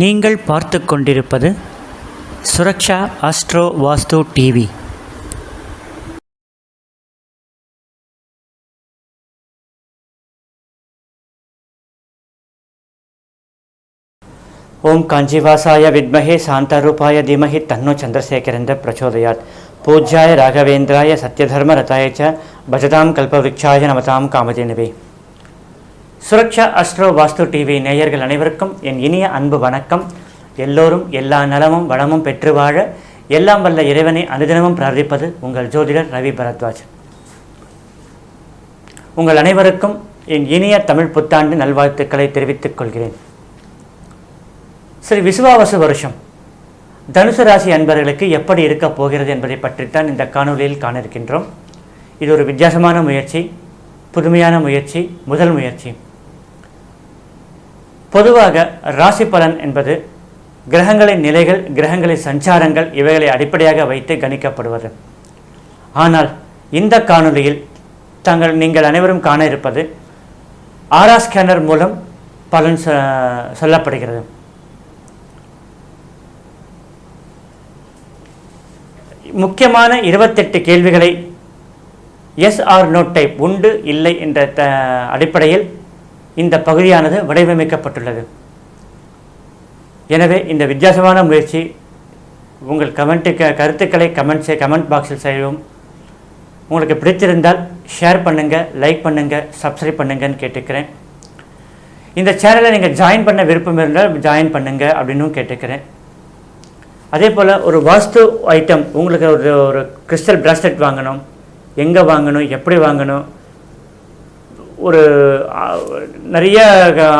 நீங்கள் பார்த்து கொண்டிருப்பது சுரக்ஷா அஸ்ட்ரோ வாஸ்து டிவி ஓம் காஞ்சிவாசாய வித்மஹே சாந்தரூபாய தீமஹி தன்னோ சந்திரசேகரந்த பிரச்சோதயாத். பூஜ்யாய ராகவேந்திராய சத்யதர்ம ரதாய ச பஜதாம் கல்பவிக்ஷாய நமதாம் காமதேனுவே. சுரக்ஷா அஸ்ட்ரோ வாஸ்து டிவி நேயர்கள் அனைவருக்கும் என் இனிய அன்பு வணக்கம். எல்லோரும் எல்லா நலமும் வளமும் பெற்று வாழ எல்லாம் வல்ல இறைவனை அனுதினமும் பிரார்த்திப்பது உங்கள் ஜோதிடர் ரவி பரத்வாஜ். உங்கள் அனைவருக்கும் என் இனிய தமிழ் புத்தாண்டு நல்வாழ்த்துக்களை தெரிவித்துக் கொள்கிறேன். சரி விசுவாவசு வருஷம். தனுசு ராசி அன்பர்களுக்கு எப்படி இருக்கப் போகிறது என்பதை பற்றித்தான் இந்த காணொலியில் காண இருக்கின்றோம். இது ஒரு வித்தியாசமான முயற்சி புதுமையான முயற்சி முதல் முயற்சி. பொதுவாக ராசி பலன் என்பது கிரகங்களின் நிலைகள் கிரகங்களின் சஞ்சாரங்கள் இவைகளை அடிப்படையாக வைத்து கணிக்கப்படுவது. ஆனால் இந்த காணொளியில் தாங்கள் நீங்கள் அனைவரும் காண இருப்பது ஆரா ஸ்கேனர் மூலம் பலன் சொ- சொல்லப்படுகிறது. முக்கியமான இருபத்தெட்டு கேள்விகளை எஸ் ஆர் நோ டைப் உண்டு இல்லை என்ற த அடிப்படையில் இந்த பகுதியானது வடிவமைக்கப்பட்டுள்ளது. எனவே இந்த வித்தியாசமான முயற்சி உங்கள் கமெண்ட்டு கருத்துக்களை கமெண்ட் கமெண்ட் பாக்ஸில் செய்யவும். உங்களுக்கு பிடித்திருந்தால் ஷேர் பண்ணுங்கள் லைக் பண்ணுங்கள் சப்ஸ்கிரைப் பண்ணுங்கன்னு கேட்டுக்கிறேன். இந்த சேனலை நீங்கள் ஜாயின் பண்ண விருப்பம் இருந்தால் ஜாயின் பண்ணுங்கள் அப்படின்னும் கேட்டுக்கிறேன். அதே போல் ஒரு வாஸ்து ஐட்டம் உங்களுக்கு ஒரு ஒரு கிறிஸ்டல் பிராஸ்லெட் வாங்கணும். எங்கே வாங்கணும் எப்படி வாங்கணும் ஒரு நிறைய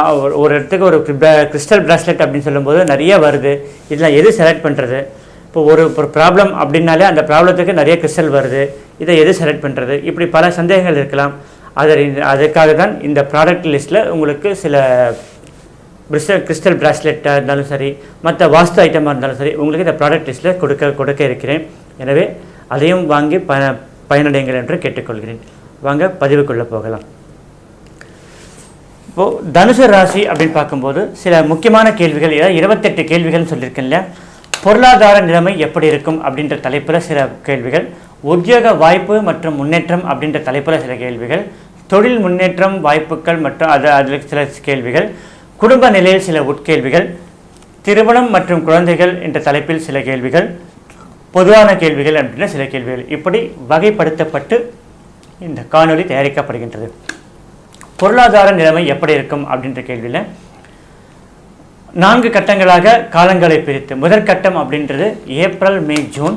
ஒரு- ஒரு இடத்துக்கு ஒரு கிறிஸ்டல் பிராஸ்லெட் அப்படின்னு சொல்லும்போது நிறைய வருது. இதெல்லாம் எது செலக்ட் பண்ணுறது இப்போ ஒரு ஒரு ப்ராப்ளம் அப்படின்னாலே அந்த ப்ராப்ளத்துக்கு நிறைய கிறிஸ்டல் வருது. இதை எது செலக்ட் பண்ணுறது இப்படி பல சந்தேகங்கள் இருக்கலாம். அதை அதுக்காக தான் இந்த ப்ராடக்ட் லிஸ்ட்டில் உங்களுக்கு சில கிறிஸ்டல் கிறிஸ்டல் பிராஸ்லெட்டாக இருந்தாலும் சரி மற்ற வாஸ்து ஐட்டமாக இருந்தாலும் சரி உங்களுக்கு இந்த ப்ராடக்ட் லிஸ்ட்டில் கொடுக்க கொடுக்க இருக்கிறேன். எனவே அதையும் வாங்கி ப பயனடைங்கள் என்று கேட்டுக்கொள்கிறேன். வாங்க பதிவுக்குள்ளே போகலாம். இப்போது தனுசு ராசி அப்படின்னு பார்க்கும்போது சில முக்கியமான கேள்விகள் ஏதாவது இருபத்தெட்டு கேள்விகள்னு சொல்லியிருக்கேன்ல பொருளாதார நிலைமை எப்படி இருக்கும் அப்படின்ற தலைப்பில் சில கேள்விகள் உத்தியோக வாய்ப்பு மற்றும் முன்னேற்றம் அப்படின்ற தலைப்பில் சில கேள்விகள் தொழில் முன்னேற்றம் வாய்ப்புகள் மற்றும் அது அதில் சில கேள்விகள் குடும்ப நிலையில் சில உட்கேள்விகள் திருமணம் மற்றும் குழந்தைகள் என்ற தலைப்பில் சில கேள்விகள் பொதுவான கேள்விகள் அப்படின்ற சில கேள்விகள். இப்படி வகைப்படுத்தப்பட்டு இந்த காணொளி தயாரிக்கப்படுகின்றது. பொருளாதார நிலைமை எப்படி இருக்கும் அப்படின்ற கேள்வியில் நான்கு கட்டங்களாக காலங்களை பிரித்து. முதற் கட்டம் அப்படின்றது ஏப்ரல் மே ஜூன்.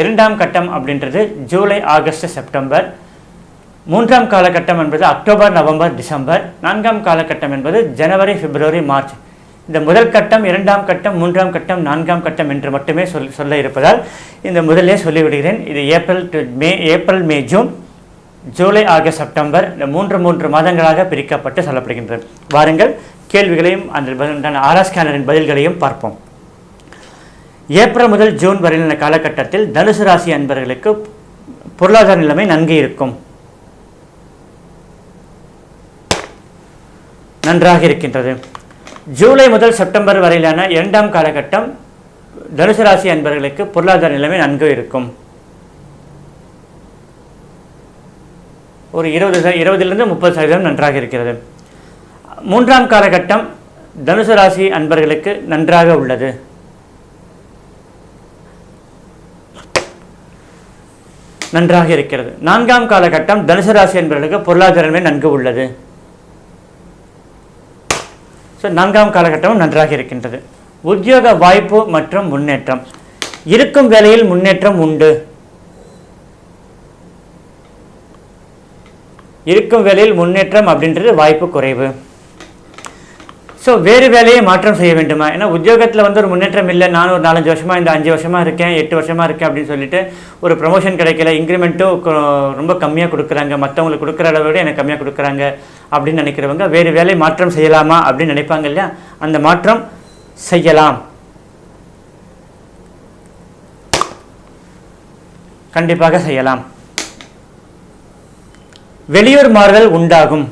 இரண்டாம் கட்டம் அப்படின்றது ஜூலை ஆகஸ்ட் செப்டம்பர். மூன்றாம் காலகட்டம் என்பது அக்டோபர் நவம்பர் டிசம்பர். நான்காம் காலகட்டம் என்பது ஜனவரி பிப்ரவரி மார்ச். இந்த முதல் கட்டம் இரண்டாம் கட்டம் மூன்றாம் கட்டம் நான்காம் கட்டம் என்று மட்டுமே சொல் சொல்ல இருப்பதால் இந்த முதலே சொல்லிவிடுகிறேன். இது April to May April May June. July August September இந்த மூன்று மூன்று மாதங்களாக பிரிக்கப்பட்டு சொல்லப்படுகின்றது. வாருங்கள் கேள்விகளையும் அந்த பதில் பதில்களையும் பார்ப்போம். ஏப்ரல் முதல் ஜூன் வரையிலான காலகட்டத்தில் தனுசு ராசி அன்பர்களுக்கு பொருளாதார நிலைமை நன்கு இருக்கும். நன்றாக இருக்கின்றது. ஜூலை முதல் செப்டம்பர் வரையிலான இரண்டாம் காலகட்டம் தனுசு ராசி அன்பர்களுக்கு பொருளாதார நிலைமை நன்கு இருக்கும். ஒரு இருபது ச- இருபதிலிருந்து முப்பது சதவீதம் நன்றாக இருக்கிறது. மூன்றாம் காலகட்டம் தனுசு ராசி அன்பர்களுக்கு நன்றாக உள்ளது. நன்றாக இருக்கிறது. நான்காம் காலகட்டம் தனுசு ராசி அன்பர்களுக்கு பொருளாதாரமே நன்கு உள்ளது. ஸோ நான்காம் காலகட்டமும் நன்றாக இருக்கின்றது. உத்தியோக வாய்ப்பு மற்றும் முன்னேற்றம். இருக்கும் வேலையில் முன்னேற்றம் உண்டு. இருக்கும் வேலையில் முன்னேற்றம் அப்படின்றது வாய்ப்பு குறைவு. ஸோ வேறு வேலையை மாற்றம் செய்ய வேண்டுமா? ஏன்னா உத்தியோகத்தில் வந்து ஒரு முன்னேற்றம் இல்லை நான் ஒரு நாலஞ்சு வருஷமாக இந்த அஞ்சு வருஷமாக இருக்கேன் எட்டு வருஷமாக இருக்கேன் அப்படின்னு சொல்லிட்டு ஒரு ப்ரொமோஷன் கிடைக்கல இன்க்ரிமெண்ட்டும் ரொம்ப கம்மியாக கொடுக்குறாங்க. மற்றவங்களுக்கு கொடுக்குற அளவை விட எனக்கு கம்மியாக கொடுக்குறாங்க அப்படின்னு நினைக்கிறவங்க வேறு வேலை மாற்றம் செய்யலாமா அப்படின்னு நினைப்பாங்க இல்லையா? அந்த மாற்றம் செய்யலாம். கண்டிப்பாக செய்யலாம். வெளியூர் மாறுதல் உண்டாகும்.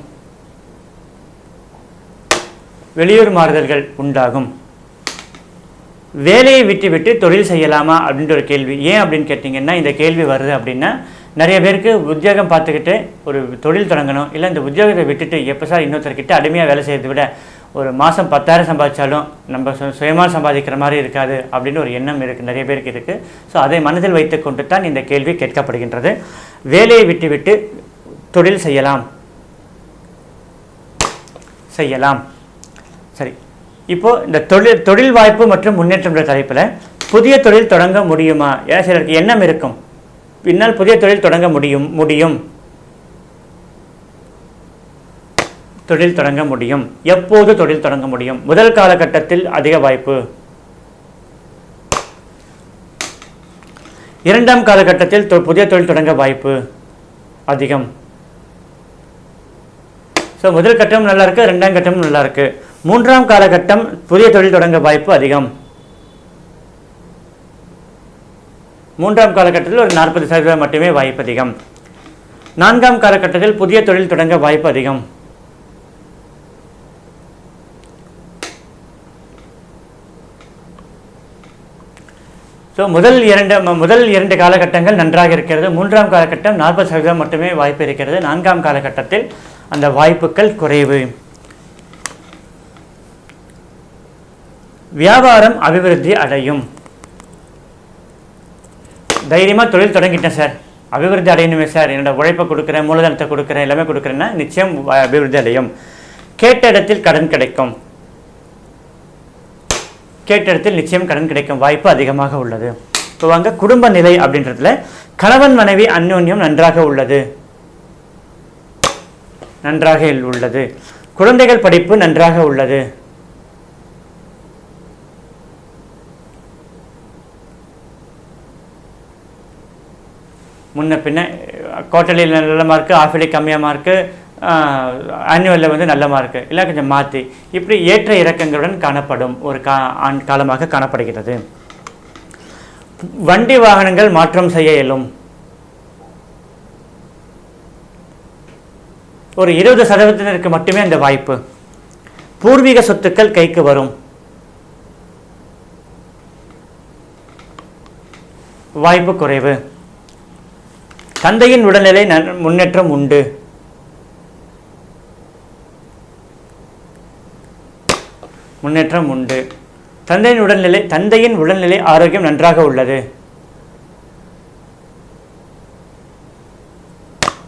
வெளியூர் மாறுதல்கள் உண்டாகும். வேலையை விட்டு விட்டு தொழில் செய்யலாமா அப்படின்ற ஒரு கேள்வி. ஏன் அப்படின்னு கேட்டிங்கன்னா இந்த கேள்வி வருது அப்படின்னா நிறைய பேருக்கு உத்தியோகம் பார்த்துக்கிட்டு ஒரு தொழில் தொடங்கணும் இல்லை இந்த உத்தியோகத்தை விட்டுட்டு எப்போ சார் இன்னொருத்தர்கிட்ட அடிமையாக வேலை செய்யறதை விட ஒரு மாதம் பத்தாயிரம் சம்பாதிச்சாலும் நம்ம சு சுயமாக சம்பாதிக்கிற மாதிரி இருக்காது அப்படின்னு ஒரு எண்ணம் இருக்குது நிறைய பேருக்கு இருக்குது ஸோ அதை மனதில் வைத்துக்கொண்டு தான் இந்த கேள்வி கேட்கப்படுகின்றது. வேலையை விட்டுவிட்டு தொழில் செய்யலாம். செய்யலாம். சரி. இப்போது இந்த தொழில் தொழில் வாய்ப்பு மற்றும் முன்னேற்றம்ன்ற தலைப்பில் புதிய தொழில் தொடங்க முடியுமா? என சிலருக்கு எண்ணம் இருக்கும். பின்னால் புதிய தொழில் தொடங்க முடியும் முடியும். தொழில் தொடங்க முடியும். எப்போது தொழில் தொடங்க முடியும்? முதல் காலகட்டத்தில் அதிக வாய்ப்பு. இரண்டாம் காலகட்டத்தில் தொ- புதிய தொழில் தொடங்க வாய்ப்பு அதிகம். ஸோ முதல் கட்டம் நல்லா இருக்கு ரெண்டாம் கட்டமும் நல்லா இருக்கு மூன்றாம் காலகட்டம் புதிய தொழில் தொடங்க வாய்ப்பு அதிகம். மூன்றாம் காலகட்டத்தில் ஒரு நாற்பது சதவீதம் மட்டுமே வாய்ப்பு அதிகம். நான்காம் காலகட்டத்தில் புதிய தொழில் தொடங்க வாய்ப்பு அதிகம். ஸோ முதல் இரண்டு முதல் இரண்டு காலகட்டங்கள் நன்றாக இருக்கிறது. மூன்றாம் காலகட்டம் நாற்பது சதவீதம் மட்டுமே வாய்ப்பு இருக்கிறது. நான்காம் காலகட்டத்தில் அந்த வாய்ப்புகள் குறைவு. வியாபாரம் அபிவிருத்தி அடையும். தைரியமாக தொழில் தொடங்கிட்டேன் சார். அபிவிருத்தி அடையணுமே சார். என்னோட உழைப்பை கொடுக்குறேன் மூலதனத்தை கொடுக்குறேன் எல்லாமே கொடுக்குறேன்னா நிச்சயம் அபிவிருத்தி அடையும். கேட்ட இடத்தில் கடன் கிடைக்கும். கேட்ட இடத்தில் நிச்சயம் கடன் கிடைக்கும். வாய்ப்பு அதிகமாக உள்ளது. இப்போ வாங்க குடும்ப நிலை அப்படின்றதுல கணவன் மனைவி அந்யோன்யம் நன்றாக உள்ளது. நன்றாக உள்ளது. குழந்தைகள் படிப்பு நன்றாக உள்ளது. முன்ன பின்ன குவார்டர்லியில் நல்ல மார்க்கு ஆஃபிலி கம்மியாக மார்க்கு ஆனுவலில் வந்து நல்ல மார்க்கு இல்லை கொஞ்சம் மாற்றி இப்படி ஏற்ற இறக்கங்களுடன் காணப்படும் ஒரு கா ஆண் காலமாக காணப்படுகிறது. வண்டி வாகனங்கள் மாற்றம் செய்ய இயலும். ஒரு இருபது சதவீதத்தினருக்கு மட்டுமே அந்த வாய்ப்பு. பூர்வீக சொத்துக்கள் கைக்கு வரும். வாய்ப்பு குறைவு. தந்தையின் உடல்நிலை நன்- முன்னேற்றம் உண்டு. முன்னேற்றம் உண்டு. தந்தையின் உடல்நிலை தந்தையின் உடல்நிலை ஆரோக்கியம் நன்றாக உள்ளது.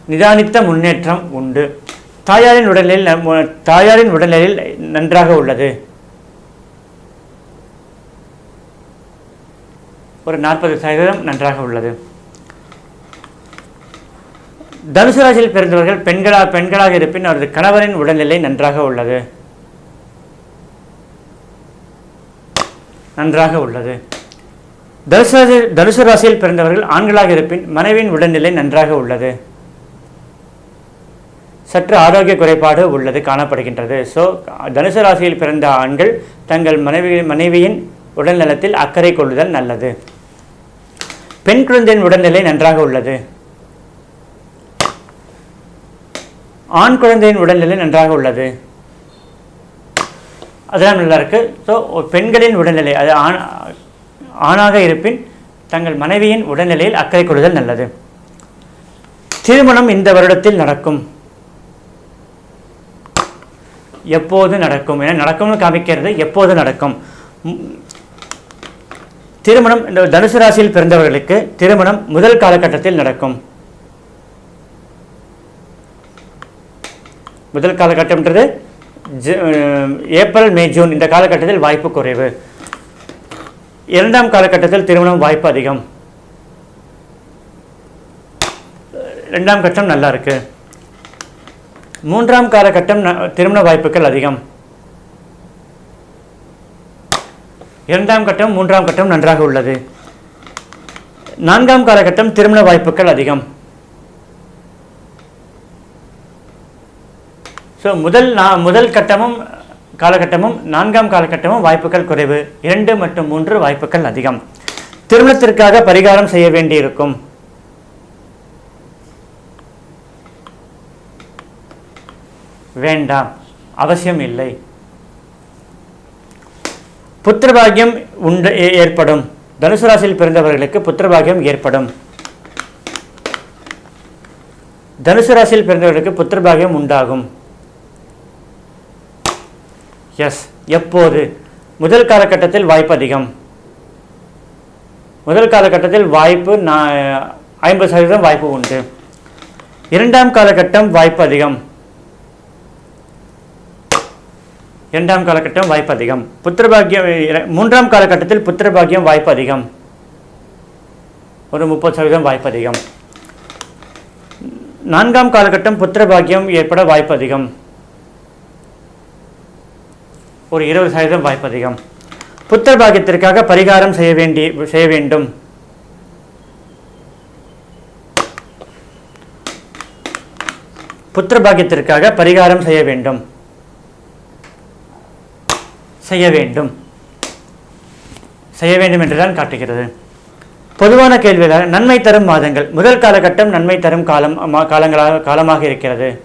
நிதானித்த முன்னேற்றம் உண்டு. தாயாரின் உடல்நிலையில் நம் தாயாரின் உடல்நிலையில் நன்றாக உள்ளது. ஒரு நாற்பது சதவீதம் நன்றாக உள்ளது. தனுசு ராசியில் பிறந்தவர்கள் பெண்களாக பெண்களாக இருப்பின் அவரது கணவரின் உடல்நிலை நன்றாக உள்ளது. நன்றாக உள்ளது. தனுசு ராசி தனுசு ராசியில் பிறந்தவர்கள் ஆண்களாக இருப்பின் மனைவியின் உடல்நிலை நன்றாக உள்ளது. சற்று ஆரோக்கிய குறைபாடு உள்ளது காணப்படுகின்றது. ஸோ தனுசு ராசியில் பிறந்த ஆண்கள் தங்கள் மனைவி மனைவியின் உடல்நலத்தில் அக்கறை கொள்ளுதல் நல்லது. பெண் குழந்தையின் உடல்நிலை நன்றாக உள்ளது. ஆண் குழந்தையின் உடல்நிலை நன்றாக உள்ளது. அதெல்லாம் நல்லா இருக்கு. ஸோ பெண்களின் உடல்நிலை அது ஆண் ஆணாக இருப்பின் தங்கள் மனைவியின் உடல்நிலையில் அக்கறை கொள்ளுதல் நல்லது. திருமணம் இந்த வருடத்தில் நடக்கும். எப்போது நடக்கும்? என நடக்கும்னு காமிக்கிறது எப்போது நடக்கும்? திருமணம் இந்த தனுசு ராசியில் பிறந்தவர்களுக்கு திருமணம் முதல் காலகட்டத்தில் நடக்கும். முதல் காலகட்டம்ன்றது ஏப்ரல் மே ஜூன் இந்த காலகட்டத்தில் வாய்ப்பு குறைவு. இரண்டாம் காலகட்டத்தில் திருமணம் வாய்ப்பு அதிகம். இரண்டாம் கட்டம் நல்லா இருக்குது மூன்றாம் காலகட்டம் ந- திருமண வாய்ப்புகள் அதிகம். இரண்டாம் கட்டம் மூன்றாம் கட்டம் நன்றாக உள்ளது. நான்காம் காலகட்டம் திருமண வாய்ப்புகள் அதிகம். ஸோ முதல் நா- முதல் கட்டமும் காலகட்டமும் நான்காம் காலகட்டமும் வாய்ப்புகள் குறைவு. இரண்டு மற்றும் மூன்று வாய்ப்புகள் அதிகம். திருமணத்திற்காக பரிகாரம் செய்ய வேண்டியிருக்கும். வேண்டாம். அவசியம் இல்லை. புத்திரபாகியம் உண்டு ஏற்படும். தனுசு ராசியில் பிறந்தவர்களுக்கு புத்திரபாகியம் ஏற்படும். தனுசு ராசியில் பிறந்தவர்களுக்கு புத்திரபாகியம் உண்டாகும். எஸ் எப்போது? முதல் காலகட்டத்தில் வாய்ப்பு அதிகம். முதல் காலகட்டத்தில் வாய்ப்பு நான் ஐம்பது சதவீதம் வாய்ப்பு உண்டு. இரண்டாம் காலகட்டம் வாய்ப்பு அதிகம். இரண்டாம் காலகட்டம் வாய்ப்பு அதிகம். புத்திரபாகியம் மூன்றாம் காலகட்டத்தில் புத்திரபாகியம் வாய்ப்பு அதிகம். ஒரு முப்பது சதவீதம் வாய்ப்பு அதிகம். நான்காம் காலகட்டம் புத்திரபாகியம் ஏற்பட வாய்ப்பு அதிகம். ஒரு இருபது சதவீதம் வாய்ப்பு அதிகம். புத்திரபாகியத்திற்காக பரிகாரம் செய்ய வேண்டி செய்ய வேண்டும். புத்திரபாகியத்திற்காக பரிகாரம் செய்ய வேண்டும். செய்ய வேண்டும். செய்ய வேண்டும் என்றுதான் காட்டுகிறது. பொதுவான கேள்வியில் நன்மை தரும் மாதங்கள் முதல் காலகட்டம் நன்மை தரும் காலம் மா- காலங்களாக காலமாக இருக்கிறது.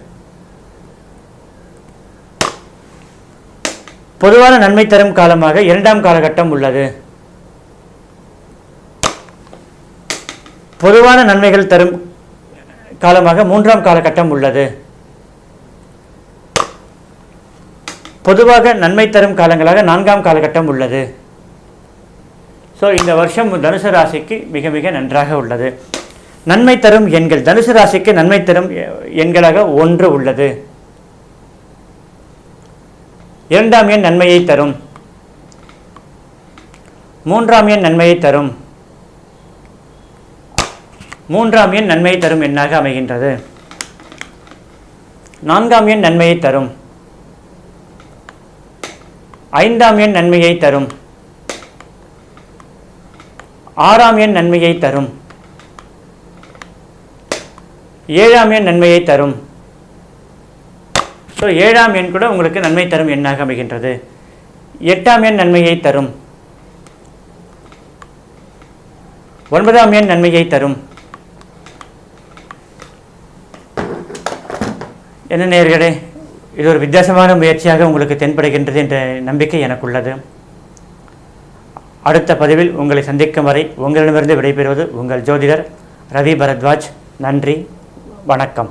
பொதுவான நன்மை தரும் காலமாக இரண்டாம் காலகட்டம் உள்ளது. பொதுவான நன்மைகள் தரும் காலமாக மூன்றாம் காலகட்டம் உள்ளது. பொதுவாக நன்மை தரும் காலங்களாக நான்காம் காலகட்டம் உள்ளது. ஸோ இந்த வருஷம் தனுசு ராசிக்கு மிக மிக நன்றாக உள்ளது. நன்மை தரும் எண்கள் தனுசு ராசிக்கு நன்மை தரும் எண்களாக ஒன்று உள்ளது. இரண்டாம் எண் நன்மையை தரும். மூன்றாம் எண் நன்மையை தரும். மூன்றாம் எண் நன்மையை தரும் எண்ணாக அமைகின்றது. நான்காம் எண் நன்மையை தரும். ஐந்தாம் எண் நன்மையை தரும். ஆறாம் எண் நன்மையை தரும். ஏழாம் எண் நன்மையை தரும். ஸோ ஏழாம் எண் கூட உங்களுக்கு நன்மை தரும் எண்ணாக அமைகின்றது. எட்டாம் எண் நன்மையை தரும். ஒன்பதாம் எண் நன்மையை தரும். என்ன நேர்களே இது ஒரு வித்தியாசமான முயற்சியாக உங்களுக்கு தென்படுகின்றது என்ற நம்பிக்கை எனக்குள்ளது. அடுத்த பதிவில் உங்களை சந்திக்கும் வரை உங்களிடமிருந்து விடைபெறுவது உங்கள் ஜோதிடர் ரவி பரத்வாஜ். நன்றி வணக்கம்.